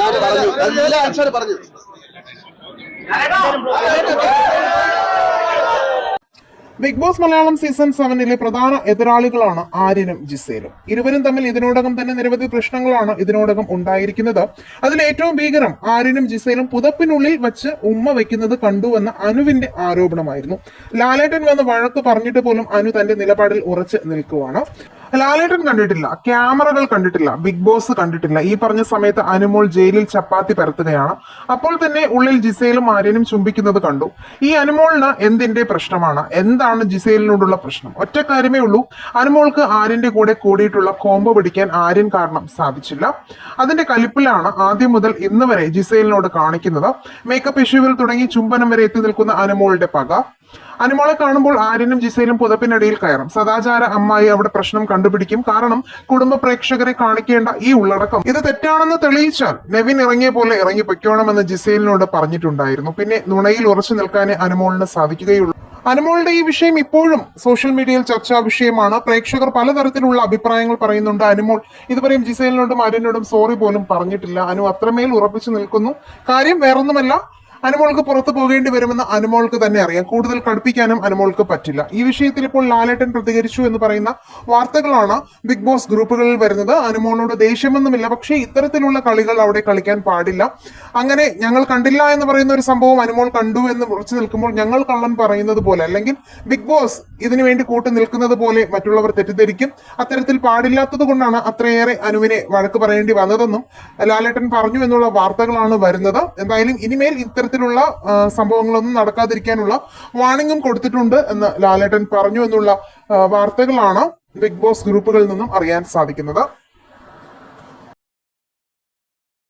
ഞാൻ പറഞ്ഞു. എല്ലാ ആൻസർ പറഞ്ഞു. ബിഗ് ബോസ് മലയാളം സീസൺ സെവനിലെ പ്രധാന എതിരാളികളാണ് ആര്യനും ജിസേലും. ഇരുവരും തമ്മിൽ ഇതിനോടകം തന്നെ നിരവധി പ്രശ്നങ്ങളാണ് ഇതിനോടകം ഉണ്ടായിരിക്കുന്നത്. അതിൽ ഏറ്റവും ഭീകരം ആര്യനും ജിസേലും പുതപ്പിനുള്ളിൽ വെച്ച് ഉമ്മ വെക്കുന്നത് കണ്ടുവെന്ന അനുവിന്റെ ആരോപണമായിരുന്നു. ലാലേട്ടൻ വന്ന് വഴക്ക് പറഞ്ഞിട്ട് പോലും അനു തന്റെ നിലപാടിൽ ഉറച്ചു നിൽക്കുവാണ്. ലാലേട്ടൻ കണ്ടിട്ടില്ല ക്യാമറകൾ കണ്ടിട്ടില്ല ബിഗ് ബോസ് കണ്ടിട്ടില്ല. ഈ പറഞ്ഞ സമയത്ത് അനുമോൾ ജയിലിൽ ചപ്പാത്തി പരത്തുകയാണ്. അപ്പോൾ തന്നെ ഉള്ളിൽ ജിസേലും ആര്യനും ചുംബിക്കുന്നത് കണ്ടു. ഈ അനുമോളിന് എന്തിന്റെ പ്രശ്നമാണ്? എന്താണ് ജിസേലിനോടുള്ള പ്രശ്നം? ഒറ്റ കാര്യമേ ഉള്ളൂ. അനുമോൾക്ക് ആര്യന്റെ കൂടെ കൂടിയിട്ടുള്ള കോംബോ പിടിക്കാൻ ആര്യൻ കാരണം സാധിച്ചില്ല. അതിന്റെ കലിപ്പിലാണ് ആദ്യം മുതൽ ഇന്ന് വരെ ജിസേലിനോട് കാണിക്കുന്നത്. മേക്കപ്പ് ഇഷ്യൂവിൽ തുടങ്ങി ചുംബനം വരെ എത്തി നിൽക്കുന്ന അനുമോളുടെ പക. അനുമോളെ കാണുമ്പോൾ ആര്യനും ജിസയിലും പുതപ്പിനടിയിൽ കയറും. സദാചാര അമ്മായി അവിടെ പ്രശ്നം കണ്ടുപിടിക്കും. കാരണം കുടുംബ പ്രേക്ഷകരെ കാണിക്കേണ്ട ഈ ഉള്ളടക്കം. ഇത് തെറ്റാണെന്ന് തെളിയിച്ചാൽ നെവിൻ ഇറങ്ങിയ പോലെ ഇറങ്ങി പൊയ്ക്കോണമെന്ന് ജിസയിലിനോട് പറഞ്ഞിട്ടുണ്ടായിരുന്നു. പിന്നെ നുണയിൽ ഉറച്ചു നിൽക്കാനേ അനുമോളിന് സാധിക്കുകയുള്ളൂ. അനുമോളുടെ ഈ വിഷയം ഇപ്പോഴും സോഷ്യൽ മീഡിയയിൽ ചർച്ചാ വിഷയമാണ്. പ്രേക്ഷകർ പലതരത്തിലുള്ള അഭിപ്രായങ്ങൾ പറയുന്നുണ്ട്. അനുമോൾ ഇതുവരെയും ജിസയിലിനോടും ആര്യനോടും സോറി പോലും പറഞ്ഞിട്ടില്ല. അനു അത്രമേൽ ഉറപ്പിച്ചു നിൽക്കുന്നു. കാര്യം വേറൊന്നുമല്ല അനുമോൾക്ക് പുറത്തു പോകേണ്ടി വരുമെന്ന് അനുമോൾക്ക് തന്നെ അറിയാം. കൂടുതൽ കടുപ്പിക്കാനും അനുമോൾക്ക് പറ്റില്ല. ഈ വിഷയത്തിൽ ഇപ്പോൾ ലാലേട്ടൻ പ്രതികരിച്ചു എന്ന് പറയുന്ന വാർത്തകളാണ് ബിഗ് ബോസ് ഗ്രൂപ്പുകളിൽ വരുന്നത്. അനുമോളോട് ദേഷ്യമൊന്നുമില്ല. പക്ഷേ ഇത്തരത്തിലുള്ള കളികൾ അവിടെ കളിക്കാൻ പാടില്ല. അങ്ങനെ ഞങ്ങൾ കണ്ടില്ല എന്ന് പറയുന്ന ഒരു സംഭവം അനുമോൾ കണ്ടു എന്ന് ഉറച്ചു നിൽക്കുമ്പോൾ ഞങ്ങൾ കള്ളൻ പറയുന്നത് പോലെ അല്ലെങ്കിൽ ബിഗ് ബോസ് ഇതിനു വേണ്ടി കൂട്ടു നിൽക്കുന്നത് പോലെ മറ്റുള്ളവർ തെറ്റിദ്ധരിക്കും. അത്തരത്തിൽ പാടില്ലാത്തത് കൊണ്ടാണ് അത്രയേറെ അനുവിനെ വഴക്ക് പറയേണ്ടി വന്നതെന്നും ലാലേട്ടൻ പറഞ്ഞു എന്നുള്ള വാർത്തകളാണ് വരുന്നത്. എന്തായാലും ഇനിമേൽ ഇത്തരത്തിലുള്ള സംഭവങ്ങളൊന്നും നടക്കാതിരിക്കാനുള്ള വാണിംഗും കൊടുത്തിട്ടുണ്ട് എന്ന് ലാലേട്ടൻ പറഞ്ഞു എന്നുള്ള വാർത്തകളാണ് ബിഗ് ബോസ് ഗ്രൂപ്പുകളിൽ നിന്നും അറിയാൻ സാധിക്കുന്നത്.